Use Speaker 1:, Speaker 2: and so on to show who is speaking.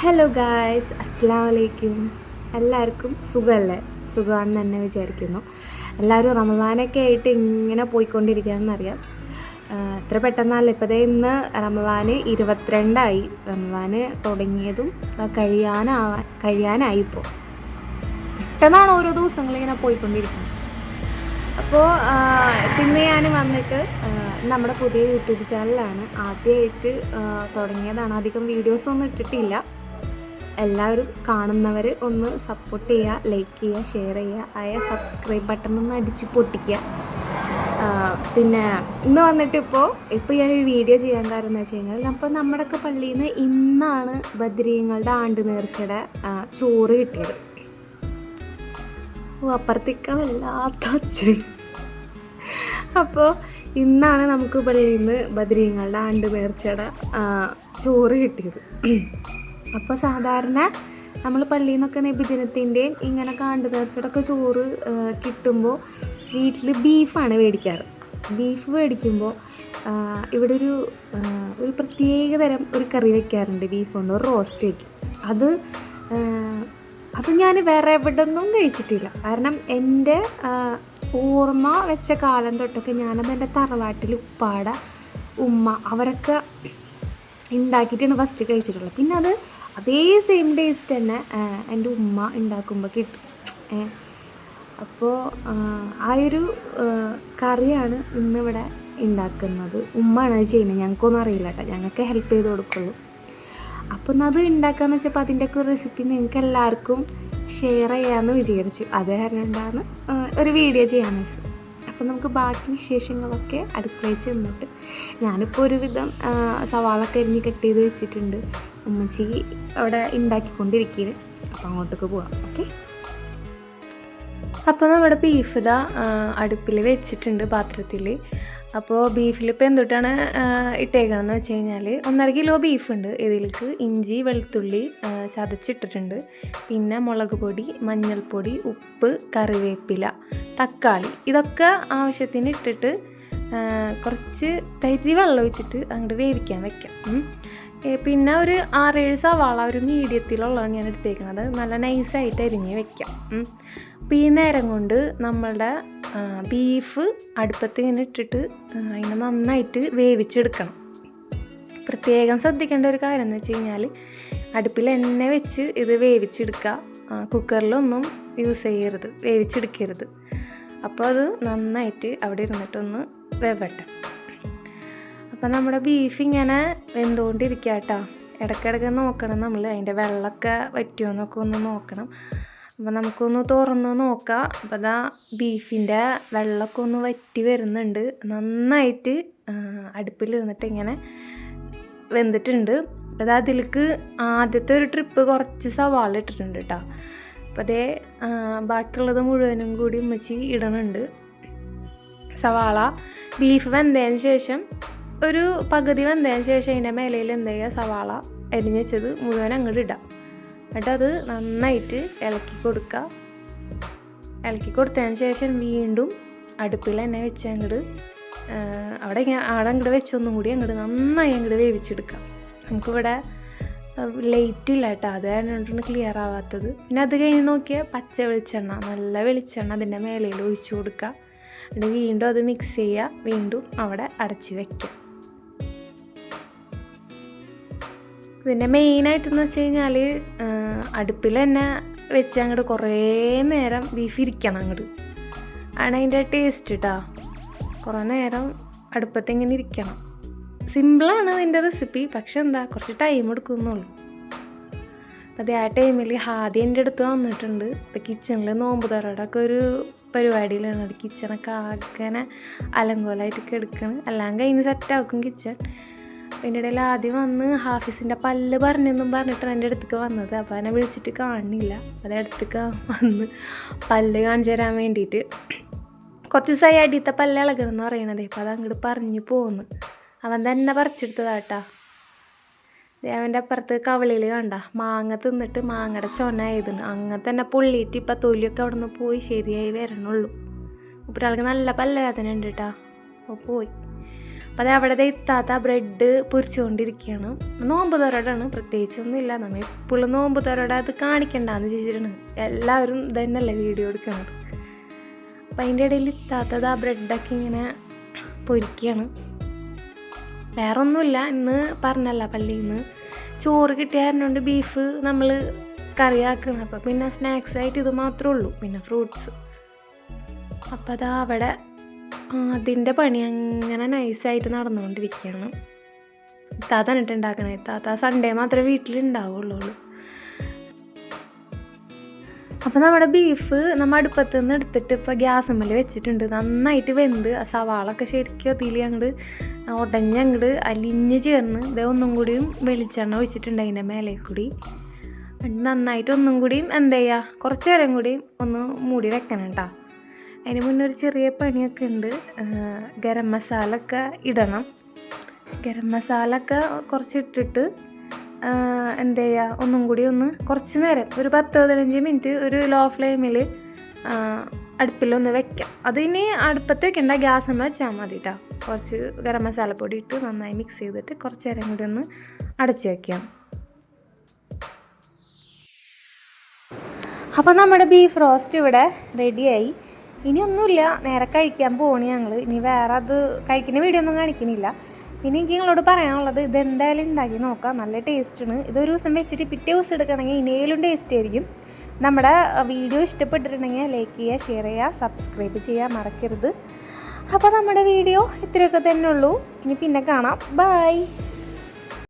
Speaker 1: Hello guys അസ്സാം വലൈക്കും എല്ലാവർക്കും സുഖമല്ലേ? സുഖമാണെന്ന് തന്നെ വിചാരിക്കുന്നു. എല്ലാവരും റമദാനൊക്കെ ആയിട്ട് ഇങ്ങനെ പോയിക്കൊണ്ടിരിക്കുകയാണെന്നറിയാം. എത്ര പെട്ടെന്നല്ല. ഇപ്പോഴേ ഇന്ന് റമദാന് ഇരുപത്തിരണ്ടായി. റമദാന് തുടങ്ങിയതും കഴിയാനാവാൻ കഴിയാനായി ഇപ്പോൾ പെട്ടെന്നാണ് ഓരോ ദിവസങ്ങളിങ്ങനെ പോയിക്കൊണ്ടിരിക്കുന്നത്. അപ്പോൾ പിന്നെ ഞാൻ വന്നിട്ട് നമ്മുടെ പുതിയ യൂട്യൂബ് ചാനലാണ്. ആദ്യമായിട്ട് തുടങ്ങിയതാണ്. അധികം വീഡിയോസ് ഒന്നും ഇട്ടിട്ടില്ല. എല്ലാവരും കാണുന്നവർ ഒന്ന് സപ്പോർട്ട് ചെയ്യുക ലൈക്ക് ചെയ്യുക ഷെയർ ചെയ്യുക ആയ സബ്സ്ക്രൈബ് ബട്ടൺ ഒന്ന് അടിച്ച് പൊട്ടിക്കുക പിന്നെ ഇന്ന് വന്നിട്ട് ഇപ്പോൾ ഇപ്പോൾ ഞാൻ ഈ വീഡിയോ ചെയ്യാൻ കാരണം എന്ന് വെച്ച് കഴിഞ്ഞാൽ അപ്പോൾ നമ്മുടെയൊക്കെ പള്ളിയിൽ നിന്ന് ഇന്നാണ് ബദ്രീങ്ങളുടെ ആണ്ട് നേർച്ചയുടെ ചോറ് കിട്ടിയത്. ഓ അപ്പുറത്തേക്ക് വല്ലാത്ത ഒച്ച അപ്പോൾ ഇന്നാണ് നമുക്ക് പള്ളിയിൽ നിന്ന് ബദ്രീങ്ങളുടെ ആണ്ട് നേർച്ചയുടെ ചോറ് കിട്ടിയത്. അപ്പോൾ സാധാരണ നമ്മൾ പള്ളിയിൽ നിന്നൊക്കെ നബിദിനത്തിന്റെയും ഇങ്ങനെ കാണ്ട് തീർച്ചയായിട്ടൊക്കെ ചോറ് കിട്ടുമ്പോൾ വീട്ടിൽ ബീഫാണ് മേടിക്കാറ് ബീഫ് മേടിക്കുമ്പോൾ ഇവിടെ ഒരു ഒരു പ്രത്യേക തരം ഒരു കറി വെക്കാറുണ്ട് ബീഫ് കൊണ്ട് ഒരു റോസ്റ്റ് വയ്ക്കും അത് അത് ഞാൻ വേറെ എവിടെ നിന്നും കഴിച്ചിട്ടില്ല. കാരണം എന്റെ ഓർമ്മ വെച്ച കാലം തൊട്ടൊക്കെ ഞാനത് എന്റെ തറവാട്ടിൽ ഉപ്പാട ഉമ്മ അവരൊക്കെ ഉണ്ടാക്കിയിട്ടാണ് ഫസ്റ്റ് കഴിച്ചിട്ടുള്ളത്. പിന്നെ അത് അതേ സെയിം ടേസ്റ്റ് തന്നെ എന്റെ ഉമ്മ ഉണ്ടാക്കുമ്പോൾ കിട്ടും. അപ്പോൾ ആ, ഒരു കറിയാണ് ഇന്നിവിടെ ഉണ്ടാക്കുന്നത് ഉമ്മയാണ് അത് ചെയ്യുന്നത്. ഞങ്ങൾക്കൊന്നും അറിയില്ല കേട്ടോ. ഞങ്ങൾക്ക് ഹെൽപ്പ് ചെയ്ത് കൊടുക്കുള്ളൂ. അപ്പോൾ ഒന്ന് അത് ഉണ്ടാക്കാന്ന് വെച്ചപ്പോൾ അതിന്റെയൊക്കെ റെസിപ്പി നിങ്ങൾക്ക് എല്ലാവർക്കും ഷെയർ ചെയ്യാമെന്ന് വിചാരിച്ചു. അത് കാരണം കൊണ്ടാണ് ഒരു വീഡിയോ ചെയ്യാമെന്ന് വെച്ചത്. അപ്പം നമുക്ക് ബാക്കി വിശേഷങ്ങളൊക്കെ അടുക്കളയിൽ ചെന്നിട്ട് ഞാനിപ്പോൾ ഒരുവിധം സവാളൊക്കെ അരിഞ്ഞ് കട്ട് ചെയ്ത് വെച്ചിട്ടുണ്ട്. ഉമ്മച്ചി അവിടെ ഉണ്ടാക്കിക്കൊണ്ടിരിക്കുകയാണ് അപ്പം അങ്ങോട്ടേക്ക് പോവാം. ഓക്കെ? അപ്പോൾ നമ്മുടെ ബീഫ് ഇതാ അടുപ്പിൽ വെച്ചിട്ടുണ്ട് പാത്രത്തിൽ അപ്പോൾ ബീഫിൽ ഇപ്പോൾ എന്തൊട്ടാണ് ഇട്ടേക്കണമെന്ന് വെച്ച് കഴിഞ്ഞാൽ ഒന്നര കിലോ ബീഫ് ഉണ്ട്. ഇതിലേക്ക് ഇഞ്ചി വെളുത്തുള്ളി ചതച്ചിട്ടിട്ടുണ്ട്. പിന്നെ മുളക് പൊടി മഞ്ഞൾപ്പൊടി ഉപ്പ് കറിവേപ്പില തക്കാളി. ഇതൊക്കെ ആവശ്യത്തിന് ഇട്ടിട്ട് കുറച്ച് തരി വെള്ളം വെച്ചിട്ട് അങ്ങോട്ട് വേവിക്കാൻ വെക്കാം. പിന്നെ ഒരു ആറേഴ് സവാള ഒരു മീഡിയത്തിലുള്ളതാണ് ഞാൻ എടുത്തേക്കുന്നത്. നല്ല നൈസായിട്ട് അരിഞ്ഞ് വെക്കാം. അപ്പോൾ ഈ നേരം കൊണ്ട് നമ്മളുടെ ബീഫ് അടുപ്പത്ത് ഇങ്ങനെ ഇട്ടിട്ട് അതിനെ നന്നായിട്ട് വേവിച്ചെടുക്കണം. പ്രത്യേകം ശ്രദ്ധിക്കേണ്ട ഒരു കാര്യം എന്ന് വെച്ച് കഴിഞ്ഞാൽ അടുപ്പിൽ എണ്ണ വെച്ച് ഇത് വേവിച്ചെടുക്കുക. കുക്കറിലൊന്നും യൂസ് ചെയ്യരുത് വേവിച്ചെടുക്കരുത്. അപ്പോൾ അത് നന്നായിട്ട് അവിടെ ഇരുന്നിട്ടൊന്ന് വെവട്ടെ അപ്പം നമ്മുടെ ബീഫ് ഇങ്ങനെ വെന്തുകൊണ്ടിരിക്കുക കേട്ടോ ഇടയ്ക്കിടയ്ക്ക് നോക്കണം നമ്മൾ അതിന്റെ വെള്ളമൊക്കെ പറ്റുമോ എന്നൊക്കെ ഒന്ന് നോക്കണം. അപ്പം നമുക്കൊന്ന് തുറന്ന് നോക്കാം. അപ്പം അതാ ബീഫിന്റെ വെള്ളമൊക്കെ ഒന്ന് വറ്റി വരുന്നുണ്ട്. നന്നായിട്ട് അടുപ്പിലിരുന്നിട്ട് ഇങ്ങനെ വെന്തിട്ടുണ്ട്. അപ്പം അത് അതിലേക്ക് ആദ്യത്തെ ഒരു ട്രിപ്പ് കുറച്ച് സവാള ഇട്ടിട്ടുണ്ട് കേട്ടോ അപ്പം അതേ ബാക്കിയുള്ളത് മുഴുവനും കൂടി ഉമ്മച്ചി ഇടണുണ്ട്. സവാള ബീഫ് വെന്തതിന് ശേഷം ഒരു പകുതി വന്നതിന് ശേഷം അതിന്റെ മേലയിൽ എന്ത് ചെയ്യുക? സവാള അരിഞ്ഞത് മുഴുവൻ അങ്ങോട്ട് ഇടാം എന്നിട്ട് അത് നന്നായിട്ട് ഇളക്കി കൊടുക്കുക. ഇളക്കി കൊടുത്തതിന് ശേഷം വീണ്ടും അടുപ്പിൽ തന്നെ വെച്ച് അങ്ങോട്ട് അവിടെ അവിടെ അങ്ങോട്ട് വെച്ചൊന്നും കൂടി അങ്ങോട്ട് നന്നായി അങ്ങോട്ട് വേവിച്ചെടുക്കാം നമുക്കിവിടെ ലൈറ്റ് ഇല്ല കേട്ടോ. അത് കാരണമാണ് ക്ലിയർ ആവാത്തത്. പിന്നെ അത് കഴിഞ്ഞ് നോക്കിയാൽ പച്ച വെളിച്ചെണ്ണ നല്ല വെളിച്ചെണ്ണ അതിന്റെ മേലയിൽ ഒഴിച്ചു കൊടുക്കുക. എന്നിട്ട് വീണ്ടും അത് മിക്സ് ചെയ്യുക. വീണ്ടും അവിടെ അടച്ച് വെക്കുക. ഇതിന്റെ മെയിനായിട്ടെന്ന് വെച്ച് കഴിഞ്ഞാൽ അടുപ്പിൽ തന്നെ വെച്ച് അങ്ങോട്ട് കുറേ നേരം ബീഫ് ഇരിക്കണം അങ്ങോട്ട് ആണ് അതിന്റെ ടേസ്റ്റ് കേട്ടോ കുറേ നേരം അടുപ്പത്ത് ഇങ്ങനെ ഇരിക്കണം. സിമ്പിളാണ് അതിന്റെ റെസിപ്പി പക്ഷെ എന്താ കുറച്ച് ടൈം എടുക്കുന്നുള്ളൂ. അതേ ആ ടൈമിൽ ഹാദി എന്റെ അടുത്ത് വന്നിട്ടുണ്ട്. ഇപ്പം കിച്ചണിൽ നോമ്പ് തുറയുടെയൊക്കെ ഒരു പരിപാടിയിലാണ്. കിച്ചണൊക്കെ ആകെ അലങ്കോലായിട്ടൊക്കെ എടുക്കണം. എല്ലാം കഴിഞ്ഞ് സെറ്റാക്കും കിച്ചൺ അപ്പം എന്റെ ഇടയിൽ ആദ്യം വന്ന് ഹാഫീസിന്റെ പല്ല് പറഞ്ഞെന്നും പറഞ്ഞിട്ടാണ് എന്റെ അടുത്തേക്ക് വന്നത്. അപ്പോൾ അവനെ വിളിച്ചിട്ട് കാണുന്നില്ല അത് അടുത്തേക്ക് വന്ന് പല്ല് കാണിച്ചു തരാൻ വേണ്ടിയിട്ട് കുറച്ച് ദിവസമായി അടിയത്തെ പല്ല് ഇളകണമെന്ന് പറയണത്. അപ്പോൾ അത് അങ്ങോട്ട് പറഞ്ഞു പോന്ന്. അവൻ തന്നെ പറിച്ചെടുത്തതാട്ടാ. ദേ അവന്റെ അപ്പുറത്ത് കവളിയിൽ കണ്ട മാങ്ങ തിന്നിട്ട് മാങ്ങയുടെ ചൊനായതിന് അങ്ങനെ തന്നെ പൊള്ളിയിട്ട് ഇപ്പം തൊലിയൊക്കെ അവിടെ നിന്ന് പോയി ശരിയായി വരണുള്ളൂ. ഒരാൾക്ക് നല്ല പല്ലവേദന ഉണ്ട് കേട്ടാ. അപ്പോൾ പോയി. അപ്പോൾ അത് അവിടെ എത്താത്ത ബ്രെഡ് പൊരിച്ചുകൊണ്ടിരിക്കുകയാണ് നോമ്പ് തരോടാണ് പ്രത്യേകിച്ചൊന്നുമില്ല. നമ്മൾ എപ്പോഴും നോമ്പ് തരോടെ അത് കാണിക്കണ്ടെന്ന് ചോദിച്ചിട്ടാണ് എല്ലാവരും ഇതന്നെയല്ലേ വീഡിയോ എടുക്കുന്നത് അപ്പം അതിന്റെ ഇടയിൽ ഇത്താത്തത് ആ ബ്രെഡൊക്കെ ഇങ്ങനെ പൊരിക്കുകയാണ് വേറെ ഒന്നുമില്ല ഇന്ന് പറഞ്ഞല്ല പള്ളിയിൽ നിന്ന് ചോറ് കിട്ടിയായിരുന്നുകൊണ്ട് ബീഫ് നമ്മൾ കറിയാക്കണം. അപ്പം പിന്നെ സ്നാക്സ് ആയിട്ട് ഇത് മാത്രമേ ഉള്ളൂ പിന്നെ ഫ്രൂട്ട്സ്. അപ്പം അതാ അവിടെ അതിന്റെ പണി അങ്ങനെ നൈസായിട്ട് നടന്നുകൊണ്ടിരിക്കുകയാണ്. താത്ത എന്നിട്ട് ഉണ്ടാക്കണേ താത്ത സൺഡേ മാത്രമേ വീട്ടിലുണ്ടാവുള്ളൂ അപ്പോൾ നമ്മുടെ ബീഫ് നമ്മൾ അടുപ്പത്ത് നിന്ന് എടുത്തിട്ട് ഇപ്പോൾ ഗ്യാസ് മേലെ വെച്ചിട്ടുണ്ട്. നന്നായിട്ട് വെന്ത് ആ സവാളൊക്കെ ശരിക്കും അതിൽ അങ്ങോട്ട് ഉടഞ്ഞ് അങ്ങോട്ട് അലിഞ്ഞ് ചേർന്ന് ഇതേ ഒന്നും കൂടിയും വെളിച്ചെണ്ണ ഒഴിച്ചിട്ടുണ്ട് അതിന്റെ മേലെ കൂടി നന്നായിട്ട് ഒന്നും കൂടിയും എന്താ ചെയ്യുക? കുറച്ച് നേരം കൂടിയും ഒന്ന് മൂടി വെക്കണം കേട്ടോ. അതിന് മുന്നേ ഒരു ചെറിയ പണിയൊക്കെ ഉണ്ട്. ഗരം മസാല ഒക്കെ ഇടണം. ഗരം മസാല ഒക്കെ കുറച്ച് ഇട്ടിട്ട് എന്താ ചെയ്യുക ഒന്നും കൂടി ഒന്ന് കുറച്ച് നേരം ഒരു പത്ത് പതിനഞ്ച് മിനിറ്റ് ഒരു ലോ ഫ്ലെയിമിൽ അടുപ്പിലൊന്ന് വെക്കാം. അത് ഇനി അടുപ്പത്ത് വെക്കേണ്ട ഗ്യാസ് നമ്മൾ വെച്ചാൽ മതി കേട്ടോ കുറച്ച് ഗരം മസാലപ്പൊടി ഇട്ട് നന്നായി മിക്സ് ചെയ്തിട്ട് കുറച്ച് നേരം കൂടി ഒന്ന് അടച്ച് വെക്കാം. അപ്പോൾ നമ്മുടെ ബീഫ് റോസ്റ്റ് ഇവിടെ റെഡിയായി ഇനി ഒന്നുമില്ല നേരെ കഴിക്കാൻ പോണി ഞങ്ങൾ ഇനി വേറെ അത് കഴിക്കുന്ന വീഡിയോ ഒന്നും കാണിക്കുന്നില്ല പിന്നെ എനിക്ക് നിങ്ങളോട് പറയാനുള്ളത് ഇതെന്തായാലും ഉണ്ടാക്കി നോക്കാം. നല്ല ടേസ്റ്റാണ് ഇതൊരു ദിവസം വെച്ചിട്ട് പിറ്റേ ദിവസം എടുക്കണമെങ്കിൽ ഇനിയിലും ടേസ്റ്റ് ആയിരിക്കും. നമ്മുടെ വീഡിയോ ഇഷ്ടപ്പെട്ടിട്ടുണ്ടെങ്കിൽ ലൈക്ക് ചെയ്യുക ഷെയർ ചെയ്യുക സബ്സ്ക്രൈബ് ചെയ്യുക മറക്കരുത്. അപ്പോൾ നമ്മുടെ വീഡിയോ ഇത്രയൊക്കെ തന്നെ ഉള്ളൂ. ഇനി പിന്നെ കാണാം. ബൈ